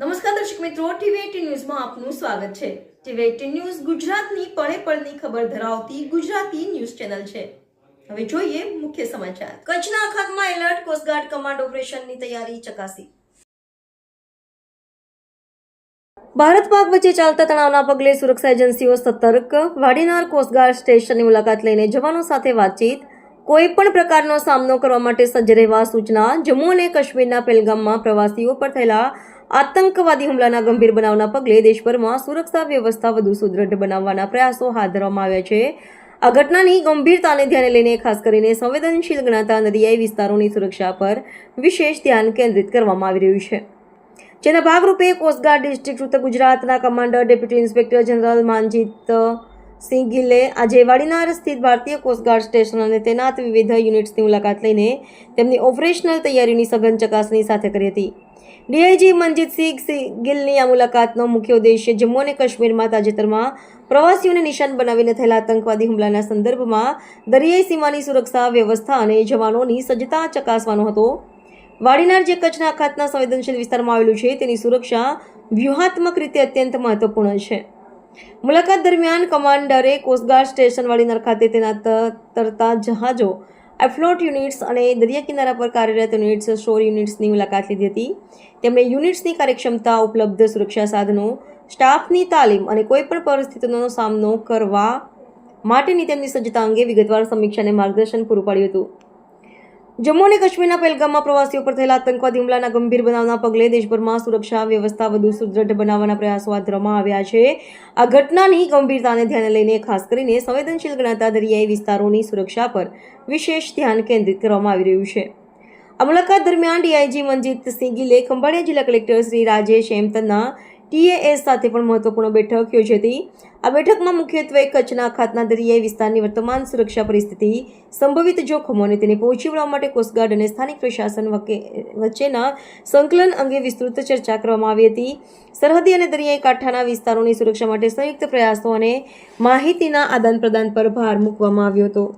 નમસ્કાર દર્શક મિત્રો ટીવી ન્યૂઝમાં આપનું સ્વાગત છે. ટીવી એટીન ન્યૂઝ ગુજરાતની પળે પળની ખબર ધરાવતી ગુજરાતી ન્યૂઝ ચેનલ છે. હવે જોઈએ મુખ્ય સમાચાર. કચ્છના અખાતમાં એલર્ટ, કોસ્ટગાર્ડ કમાન્ડ ઓપરેશનની તૈયારી ચકાસી. ભારત પાક વચ્ચે ચાલતા તણાવના પગલે સુરક્ષા એજન્સીઓ સતર્ક. વાડીનાર કોસ્ટગાર્ડ સ્ટેશનની મુલાકાત લઈને જવાનો સાથે વાતચીત. કોઈ પણ પ્રકારનો સામનો કરવા માટે સજ્જ રહેવા સૂચના. જમ્મુ અને કાશ્મીરના પહેલગામમાં પ્રવાસીઓ પર થયેલા આતંકવાદી હુમલાના ગંભીર બનાવના પગલે દેશભરમાં સુરક્ષા વ્યવસ્થા વધુ સુદૃઢ બનાવવાના પ્રયાસો હાથ ધરવામાં આવ્યા છે. આ ઘટનાની ગંભીરતાને ધ્યાને લઈને ખાસ કરીને સંવેદનશીલ ગણાતા દરિયાઈ વિસ્તારોની સુરક્ષા પર વિશેષ ધ્યાન કેન્દ્રિત કરવામાં આવી રહ્યું છે. જેના ભાગરૂપે કોસ્ટગાર્ડ ડિસ્ટ્રિક્ટ ઉત્તર ગુજરાતના commander deputy inspector general Manjit Singh ગિલ્લે આજે વાડીનાર સ્થિત ભારતીય કોસ્ટગાર્ડ સ્ટેશન અને તૈનાત વિવિધ યુનિટ્સની મુલાકાત લઈને તેમની ઓપરેશનલ તૈયારીની સઘન ચકાસણી સાથે કરી હતી. ડીઆઈજી મનજીતસિંહ ગિલની આ મુલાકાતનો મુખ્ય ઉદ્દેશ્ય જમ્મુ અને કાશ્મીરમાં તાજેતરમાં પ્રવાસીઓને નિશાન બનાવીને થયેલા આતંકવાદી હુમલાના સંદર્ભમાં દરિયાઈ સીમાની સુરક્ષા, વ્યવસ્થા અને જવાનોની સજ્જતા ચકાસવાનો હતો. વાડીનાર જે કચ્છના અખાતના સંવેદનશીલ વિસ્તારમાં આવેલું છે, તેની સુરક્ષા વ્યૂહાત્મક રીતે અત્યંત મહત્વપૂર્ણ છે. મુલાકાત દરમિયાન કમાન્ડરે કોસ્ટગાર્ડ સ્ટેશન વાડીનાર ખાતે તેના તરતા જહાજો એફ્લોટ યુનિટ્સ અને દરિયા કિનારા પર કાર્યરત યુનિટ્સ શોર યુનિટ્સની મુલાકાત લીધી હતી. તેમણે યુનિટ્સની કાર્યક્ષમતા, ઉપલબ્ધ સુરક્ષા સાધનો, સ્ટાફની તાલીમ અને કોઈપણ પરિસ્થિતિનો સામનો કરવા માટેની તેમની સજ્જતા અંગે વિગતવાર સમીક્ષાને માર્ગદર્શન પૂરું પાડ્યું હતું. જમ્મુ અને કાશ્મીરના પહેલગામમાં પ્રવાસીઓ પર થયેલા આતંકવાદી હુમલાના ગંભીર બનાવના પગલે દેશભરમાં સુરક્ષા વ્યવસ્થા વધુ સુદૃઢ બનાવવાના પ્રયાસો હાથ ધરવામાં આવ્યા છે. આ ઘટનાની ગંભીરતાને ધ્યાને લઈને ખાસ કરીને સંવેદનશીલ ગણાતા દરિયાઈ વિસ્તારોની સુરક્ષા પર વિશેષ ધ્યાન કેન્દ્રિત કરવામાં આવી રહ્યું છે. આ મુલાકાત દરમિયાન ડીઆઈજી મનજીત સિંહ ગીલે ખંભાળિયા જિલ્લા કલેક્ટર શ્રી રાજેશ હેમતના ટીએએસ સાથે પણ મહત્વપૂર્ણ બેઠક યોજી હતી. આ બેઠકમાં મુખ્યત્વે કચ્છના અખાતના દરિયાઈ વિસ્તારની વર્તમાન સુરક્ષા પરિસ્થિતિ, સંભવિત જોખમો અને તેને પહોંચી વળવા માટે કોસ્ટગાર્ડ અને સ્થાનિક પ્રશાસન વચ્ચેના સંકલન અંગે વિસ્તૃત ચર્ચા કરવામાં આવી હતી. સરહદી અને દરિયાઈ કાંઠાના વિસ્તારોની સુરક્ષા માટે સંયુક્ત પ્રયાસો અને માહિતીના આદાન પ્રદાન પર ભાર મૂકવામાં આવ્યો હતો.